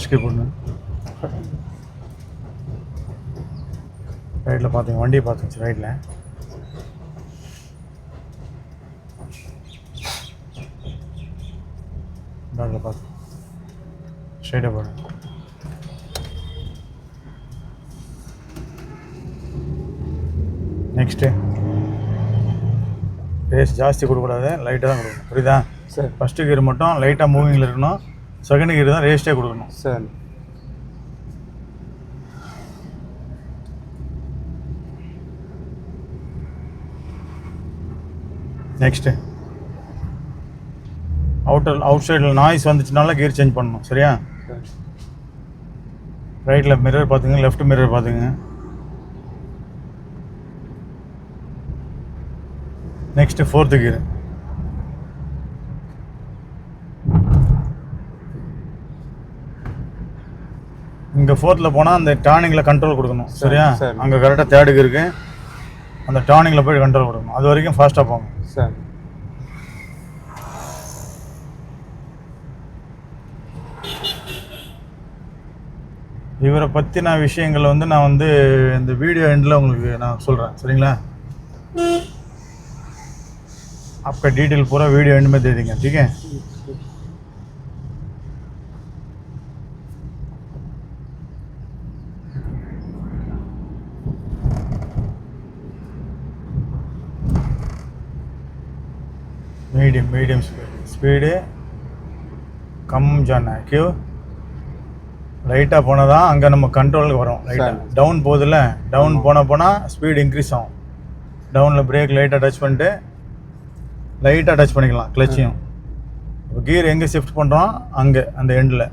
First key போடணும் ரைட்டில் பார்த்துங்க வண்டியை பார்த்துச்சு ரைட்டில் பேக்கில் பார்த்து ஸ்ட்ரைட்டாக போடு. நெக்ஸ்ட்டு ரேஸ் ஜாஸ்தி கொடுக்கக்கூடாது லைட்டாக தான் கொடுக்கணும். புரியுதா? சரி. ஃபஸ்ட்டு கியர் மட்டும் லைட்டாக மூவிங்கில் இருக்கணும். செகண்ட் கியர் தான் ரேஸ்டே கொடுக்கணும். சரி. நெக்ஸ்ட்டு அவுட்டர் அவுட் சைடில் நாய்ஸ் வந்துச்சுனால கியர் சேஞ்ச் பண்ணணும் சரியா? சரி. ரைட்டில் மிரர் பார்த்துங்க லெஃப்ட் மிரர் பார்த்துங்க நெக்ஸ்ட்டு ஃபோர்த்து கியர் இங்கே ஃபோர்த்தில் போனால் அந்த டார்னிங்கில் கண்ட்ரோல் கொடுக்கணும் சரி, சரியா சரி. அங்கே கரெக்டாக தேர்டுக்கு இருக்கு அந்த டார்னிங்கில் போய் கண்ட்ரோல் கொடுக்கணும் அது வரைக்கும் ஃபாஸ்ட்டாக போங்க சரி இவரை பற்றின விஷயங்களை வந்து நான் வந்து இந்த வீடியோ எண்டில் உங்களுக்கு நான் சொல்கிறேன் சரிங்களா आपका डिटेल पूरा वीडियो एंड में दे देंगे ठीक है மீடியம் மீடியம் ஸ்பீடு ஸ்பீடு கம் ஜான் ஆக்யூ லைட்டாக போனால் தான் அங்கே நம்ம கண்ட்ரோலுக்கு வரும். லைட்டாக டவுன் போதில்ல டவுன் போனால் போனால் ஸ்பீடு இன்க்ரீஸ் ஆகும். டவுனில் பிரேக் லைட்டாக டச் பண்ணிட்டு லைட்டாக டச் பண்ணிக்கலாம் கிளச்சையும் இப்போ கீர் எங்கே ஷிஃப்ட் பண்ணுறோம் அங்கே அந்த எண்டில்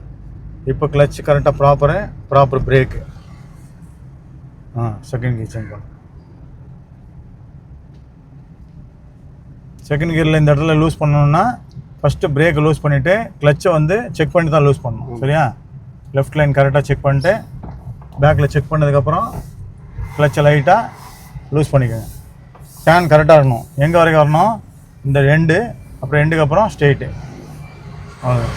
இப்போ கிளச் கரெக்டாக ப்ராப்பரு ப்ராப்பர் பிரேக்கு ஆ செகண்ட் கீர் சேஞ்ச் பண்ணுறோம் செகண்ட் கியரில் இந்த இடத்துல லூஸ் பண்ணணும்னா ஃபஸ்ட்டு பிரேக்கை லூஸ் பண்ணிவிட்டு கிளச்சை வந்து செக் பண்ணி தான் லூஸ் பண்ணணும். சரியா? லெஃப்ட் லைன் கரெக்டாக செக் பண்ணிட்டு பேக்கில் செக் பண்ணதுக்கப்புறம் கிளச்சை லைட்டாக லூஸ் பண்ணிக்கோங்க. டேன் கரெக்டாக இருக்கணும். எங்கே வரைக்கும் வரணும்? இந்த ரெண்டு அப்புறம் ரெண்டுக்கு அப்புறம் ஸ்ட்ரெயிட்டு அவ்வளோ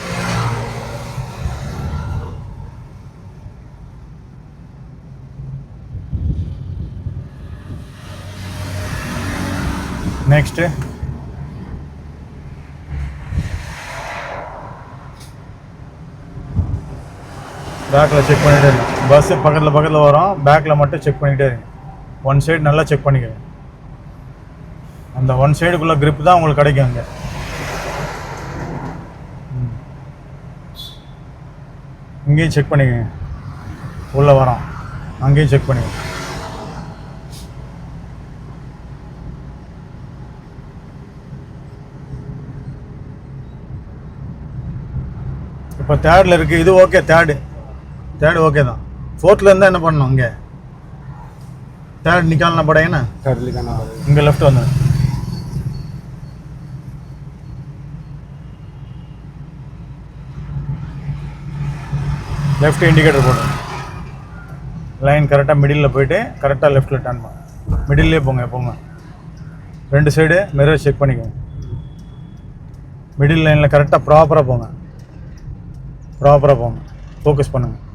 நெக்ஸ்ட்டு பேக்கில் செக் பண்ணிகிட்டே இருங்க பஸ்ஸு பக்கத்தில் பக்கத்தில் வரும். பேக்கில் மட்டும் செக் பண்ணிகிட்டே இருங்க ஒன் சைடு நல்லா செக் பண்ணிக்கிறேன் அந்த ஒன் சைடுக்குள்ளே க்ரிப் தான் உங்களுக்கு கிடைக்கும் அங்கே. இங்கேயும் செக் பண்ணிக்கோங்க. உள்ளே வரோம். அங்கேயும் செக் பண்ணிக்கோங்க. இப்போ தேர்டில் இருக்குது இது ஓகே தேர்டு தேர்டு ஓகே தான். ஃபோர்த்தில் இருந்தால் என்ன பண்ணணும் இங்கே தேர்ட் நிக்கால்னா படையண்ணா தேர்ட் நிக்கால்னா இங்கே லெஃப்ட் வந்து லெஃப்ட் இண்டிகேட்டர் போடணும் லைன் கரெக்டாக மிடில் போயிட்டு கரெக்டாக லெஃப்ட்டில் டர்ன் பண்ணு. மிடில்லே போங்க எப்போங்க ரெண்டு சைடு மெரர் செக் பண்ணிக்கோங்க. மிடில் லைனில் கரெக்டாக ப்ராப்பராக போங்க. ப்ராப்பராக போங்க. ஃபோக்கஸ் பண்ணுங்கள்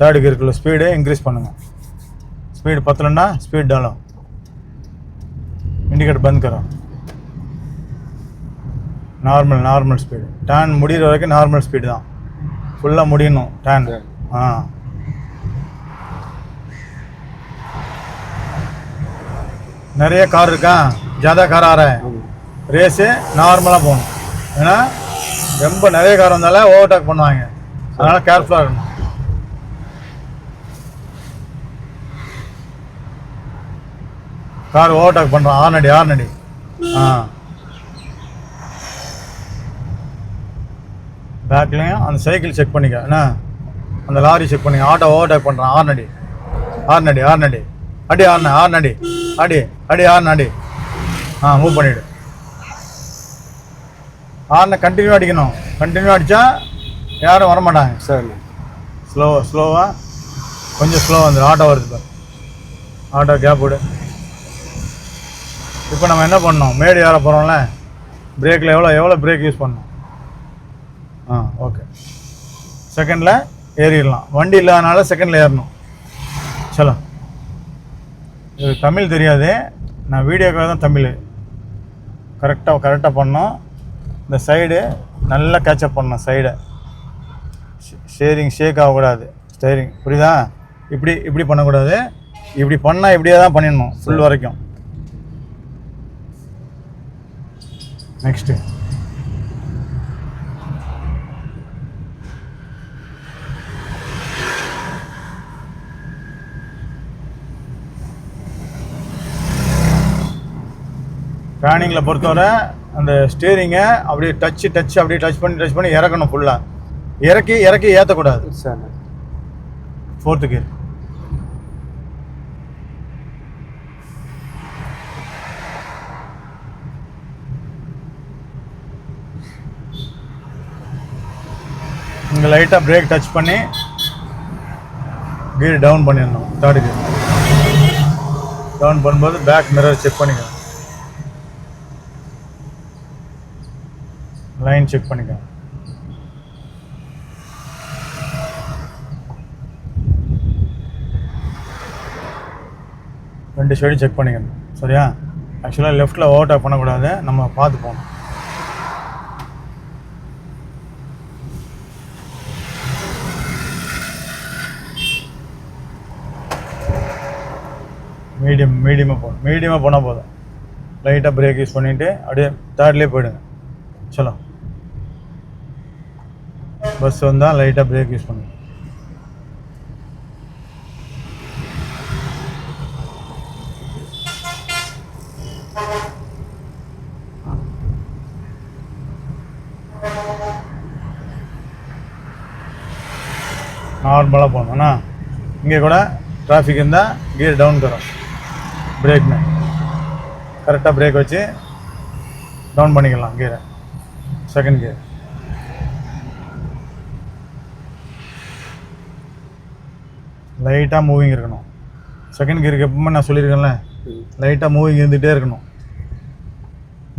தேர்ட் கியருக்குள்ள ஸ்பீடு இன்க்ரீஸ் பண்ணுங்கள் ஸ்பீடு பத்தலைன்னா ஸ்பீட் டவுனும் இண்டிகேட்டர் பந்த் கரும். நார்மல் நார்மல் ஸ்பீடு டேன் முடிகிற வரைக்கும் நார்மல் ஸ்பீடு தான். ஃபுல்லாக முடியணும் டேன் ஆ. நிறைய கார் இருக்கா? ஜாதா கார் ஆற. ரேஸு நார்மலாக போகணும். ஏன்னா ரொம்ப நிறைய கார் வந்தால ஓவர்டேக் பண்ணுவாங்க. அதனால் கேர்ஃபுல்லாக இருக்கணும். கார் ஓவர்டேக் பண்ணுறான் ஆர்னடி ஆர்னடி ஆ. பேக்லேயும் அந்த சைக்கிள் செக் பண்ணிக்க. என்ன? அந்த லாரி செக் பண்ணிக்க. ஆட்டோ ஓவர்டேக் பண்ணுறான் ஆர்னடி ஆர்னடி ஆர்னடி அடி ஆர்ன ஆர்னடி அடி அடி ஆர்ன அடி ஆ மூவ் பண்ணிவிடு ஆர்னை கண்டினியூ அடிக்கணும். கண்டினியூ அடித்தா யாரும் வரமாட்டாங்க. सर ஸ்லோ ஸ்லோவாக கொஞ்சம் ஸ்லோ வந்துடும் ஆட்டோ வருது பாரு. ஆட்டோ கேப் விடு. இப்போ நம்ம என்ன பண்ணோம் மேடு ஏற போகிறோம்ல பிரேக்கில் எவ்வளோ எவ்வளோ பிரேக் யூஸ் பண்ணோம் ஆ ஓகே செகண்டில் ஏறிடலாம். வண்டி இல்லாதனால செகண்டில் ஏறணும். சலோ இது தமிழ் தெரியாது. நான் வீடியோக்காக தான் தமிழ். கரெக்டாக கரெக்டாக பண்ணோம். இந்த சைடு நல்லா கேட்சப் பண்ணணும் சைடை ஸ்டேரிங் ஷேக் ஆகக்கூடாது. ஸ்டேரிங் புரியுதா? இப்படி இப்படி பண்ணக்கூடாது. இப்படி பண்ணால் இப்படியே தான் பண்ணிடணும் ஃபுல் வரைக்கும். நெக்ஸ்ட்டு பேனிங்கில் பொறுத்தவரை அந்த ஸ்டேரிங்கை அப்படியே டச்சு டச் அப்படியே டச் பண்ணி டச் பண்ணி இறக்கணும் ஃபுல்லாக இறக்கி இறக்கி ஏற்றக்கூடாது சரி ஃபோர்த்து கியர் இங்கே லைட்டாக பிரேக் டச் பண்ணி கீர் டவுன் பண்ணிடணும் தேர்டு கீர் டவுன் பண்ணும்போது பேக் மிரர் செக் பண்ணிக்கணும் லைன் செக் பண்ணிக்கணும் ரெண்டு சைடும் செக் பண்ணிக்கணும் சரியா? ஆக்சுவலாக லெஃப்ட்டில் ஓவர்டேக் பண்ணக்கூடாது நம்ம பார்த்து போகணும். மீடியம் மீடியமாக போகணும் மீடியமாக போனால் போதும். லைட்டாக பிரேக் யூஸ் பண்ணிவிட்டு அப்படியே தேர்ட்லேயே போயிடுங்க. சலோ பஸ் வந்தால் லைட்டாக பிரேக் யூஸ் பண்ணுங்க. நார்மலாக போகணும்னா இங்கே கூட டிராஃபிக் இருந்தால் கியர் டவுன் தரும். பிரேக் கரெக்டாக பிரேக் வச்சு டவுன் பண்ணிக்கலாம் கியரை செகண்ட் கியர் லைட்டாக மூவிங் இருக்கணும். செகண்ட் கியருக்கு எப்பவுமே நான் சொல்லியிருக்கேன்ல லைட்டாக மூவிங் இருந்துகிட்டே இருக்கணும்.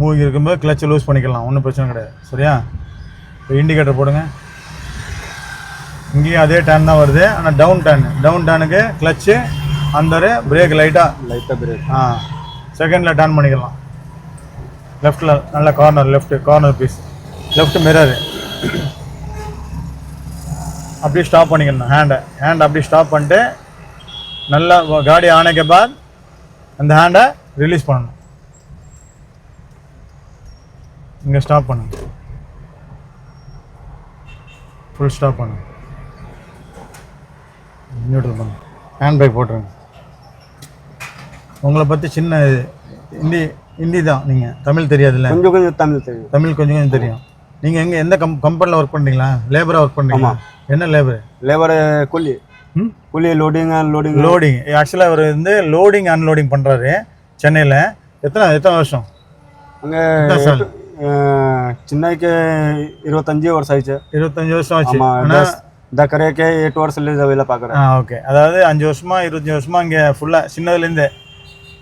மூவிங் இருக்கும்போது கிளச்சை லூஸ் பண்ணிக்கலாம் ஒன்றும் பிரச்சனை கிடையாது. சரியா? இப்போ இண்டிகேட்டர் போடுங்க. இங்கேயும் அதே டேன் தான் வருது ஆனால் டவுன் டேன் டவுன் டேனுக்கு கிளச்சு அந்தரு பிரேக் லைட்டாக லைட்டாக பிரேக் ஆ செகண்டில் டர்ன் பண்ணிக்கலாம். லெஃப்ட்டில் நல்ல கார்னர் லெஃப்ட் கார்னர் பீஸ் லெஃப்ட் மிரரு அப்படியே ஸ்டாப் பண்ணிக்கணும். ஹேண்டை ஹேண்டை அப்படியே ஸ்டாப் பண்ணிட்டு நல்லா காடி ஆனைக்க பாத் அந்த ஹேண்டை ரிலீஸ் பண்ணணும். இங்கே ஸ்டாப் பண்ணுங்க. ஃபுல் ஸ்டாப் பண்ணுங்க. நியூட்ரல் பண்ணுங்க. ஹேண்ட் பிரேக் போட்டுருங்க. உங்களை பற்றி சின்ன ஹிந்தி ஹிந்தி தான் நீங்கள் தமிழ் தெரியாதுல்ல? கொஞ்சம் கொஞ்சம் தமிழ் தெரியும். தமிழ் கொஞ்சம் கொஞ்சம் தெரியும். நீங்கள் எங்கே எந்த கம் கம்பெனியில் ஒர்க் பண்ணுறீங்களா லேபராக ஒர்க் பண்ணுறீங்களா என்ன லேபர் லேபர் கூலி. ம்? கூலி லோடிங் லோடிங் லோடிங் ஆக்சுவலாக அவர் வந்து லோடிங் அன்லோடிங் பண்ணுறாரு சென்னையில். எத்தனை எத்தனை வருஷம்? அங்கே சின்னக்கு இருபத்தஞ்சு வருஷம் ஆயிடுச்சு. இருபத்தஞ்சு வருஷம் ஆச்சு. ஆனால் தக்கரைக்கே எட்டு வருஷத்துல வேலை பார்க்குறேன் ஓகே அதாவது அஞ்சு வருஷமா இருபத்தஞ்சு வருஷமா இங்கே ஃபுல்லாக சின்னதுலேருந்து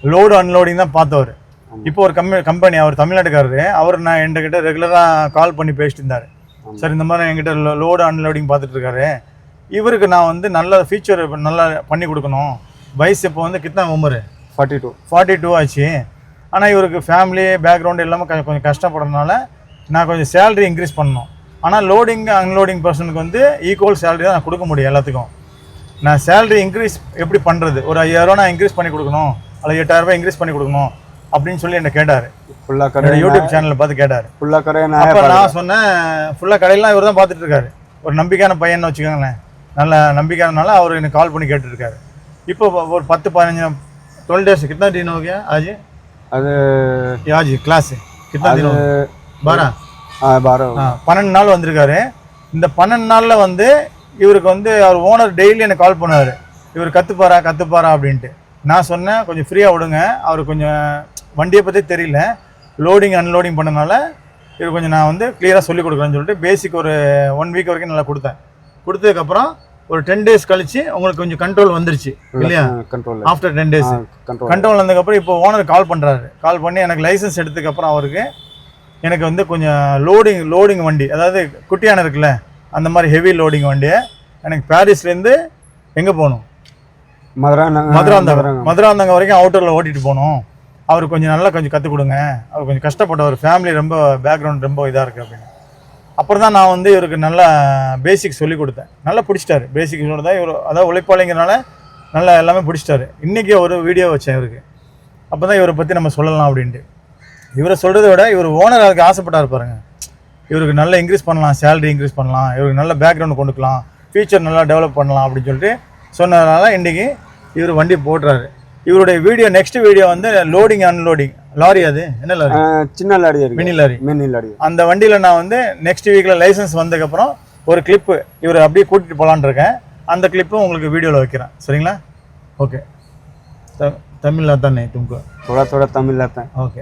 லோடு அன்லோடிங் தான் பார்த்தவர். இப்போ ஒரு கம்பெனி கம்பெனி அவர் தமிழ்நாட்டுக்காரரு. அவர் நான் என்கிட்ட ரெகுலராக கால் பண்ணி பேசிட்டு இருந்தார். சார் இந்த மாதிரி என்கிட்ட லோடு அன்லோடிங் பார்த்துட்டு இருக்காரு. இவருக்கு நான் வந்து நல்ல ஃபீச்சர் நல்லா பண்ணி கொடுக்கணும். வயசு இப்போ வந்து கித்தனா உமர் ஃபார்ட்டி டூ ஃபார்ட்டி டூ ஆச்சு. ஆனால் இவருக்கு ஃபேமிலி பேக்ரவுண்ட் எல்லாமே க- கொஞ்சம் கஷ்டப்படுறதுனால நான் கொஞ்சம் சேலரி இன்க்ரீஸ் பண்ணணும். ஆனால் லோடிங் அன்லோடிங் பர்சனுக்கு வந்து ஈக்குவல் சேலரி தான் நான் கொடுக்க முடியும் எல்லாத்துக்கும். நான் சேலரி இன்க்ரீஸ் எப்படி பண்ணுறது ஒரு ஐயாயிரரூவா நான் இன்க்ரீஸ் பண்ணி கொடுக்கணும். அல்லது எட்டாயிரம் ரூபாய் இன்க்ரீஸ் பண்ணி கொடுக்கணும் அப்படின்னு சொல்லி என்ன கேட்டாரு. ஃபுல்லாக கடை யூடியூப் சேனல்ல பார்த்து கேட்டாரு. ஃபுல்லா கடை நான் சொன்னேன் ஃபுல்லா கடையெல்லாம் இவர் தான் பார்த்துட்டு இருக்காரு. ஒரு நம்பிக்கையான பையன் வச்சுக்கோங்களேன். நல்ல நம்பிக்கையானால அவர் எனக்கு கால் பண்ணி கேட்டுருக்காரு. இப்போ ஒரு பத்து பதினஞ்சு டுவெல் டேஸ் கிட்ட டீன் ஓகே ஆஜி? அது ஆஜி கிளாஸு கிட்டா டீன் பாரா? ஆ பாரா. பன்னெண்டு நாள் வந்திருக்காரு. இந்த பன்னெண்டு நாளில் வந்து இவருக்கு வந்து அவர் ஓனர் டெய்லி எனக்கு கால் பண்ணார் இவர் கற்றுப்பாரா கற்றுப்பாரா அப்படின்ட்டு. நான் சொன்னேன் கொஞ்சம் ஃப்ரீயாக விடுங்க. அவர் கொஞ்சம் வண்டியை பற்றி தெரியல. லோடிங் அன்லோடிங் பண்ணனால இவர் கொஞ்சம் நான் வந்து கிளியராக சொல்லி கொடுக்குறேன்னு சொல்லிட்டு பேசிக் ஒரு ஒன் வீக் வரைக்கும் நல்லா கொடுத்தேன். கொடுத்ததுக்கப்புறம் ஒரு டென் டேஸ் கழிச்சு உங்களுக்கு கொஞ்சம் கண்ட்ரோல் வந்துருச்சு இல்லையா? Control after ten days control control வந்ததுக்கப்புறம் இப்போ ஓனர் கால் பண்ணுறாரு கால் பண்ணி எனக்கு லைசன்ஸ் எடுத்ததுக்கப்புறம் அவருக்கு எனக்கு வந்து கொஞ்சம் லோடிங் லோடிங் வண்டி அதாவது குட்டியான இருக்குல்ல அந்த மாதிரி ஹெவி லோடிங் வண்டியை எனக்கு பாரிஸ்லேருந்து எங்கே போகணும்? மதுராந்தகம் மதுராந்தகம். வரைக்கும் அவுட்டரில் ஓட்டிட்டு போகணும் அவர் கொஞ்சம் நல்லா கொஞ்சம் கற்றுக் கொடுங்க. அவர் கொஞ்சம் கஷ்டப்பட்டவர் ஃபேமிலி ரொம்ப பேக்ரவுண்ட் ரொம்ப இதாக இருக்குது அப்படின்னு. அப்புறம் தான் நான் வந்து இவருக்கு நல்ல பேசிக் சொல்லி கொடுத்தேன். நல்லா பிடிச்சிட்டாரு. பேசிக் தான் இவர் அதாவது உழைப்பாளிங்கிறனால நல்லா எல்லாமே பிடிச்சிட்டாரு. இன்றைக்கி ஒரு வீடியோ வச்சேன் இவருக்கு. அப்போ தான் இவரை பற்றி நம்ம சொல்லலாம் அப்படின்ட்டு. இவரை சொல்கிறத விட இவர் ஓனர் அதுக்கு ஆசைப்பட்டார் பாருங்க. இவருக்கு நல்ல இன்க்ரீஸ் பண்ணலாம் சேலரி இன்க்ரீஸ் பண்ணலாம். இவருக்கு நல்ல பேக்ரவுண்ட் கொண்டுக்கலாம் ஃபியூச்சர் நல்லா டெவலப் பண்ணலாம் அப்படின்னு சொல்லிட்டு சொன்னதுனால இன்றைக்கி இவர் வண்டி போடுறாரு. இவருடைய வீடியோ நெக்ஸ்ட் வீடியோ வந்து லோடிங் அன்லோடிங் லாரி அது? என்ன லாரி? சின்ன lorry mini lorry. Mini lorry. அந்த வண்டியில் நான் வந்து நெக்ஸ்ட் வீக்கில் லைசன்ஸ் வந்ததுக்கப்புறம் ஒரு கிளிப்பு இவர் அப்படியே கூட்டிகிட்டு போகலான் இருக்கேன். அந்த கிளிப்பும் உங்களுக்கு வீடியோவில் வைக்கிறேன். சரிங்களா? ஓகே தமிழில் தானே தும்கு? தோட தோட தமிழில் தான் ஓகே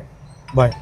பாய்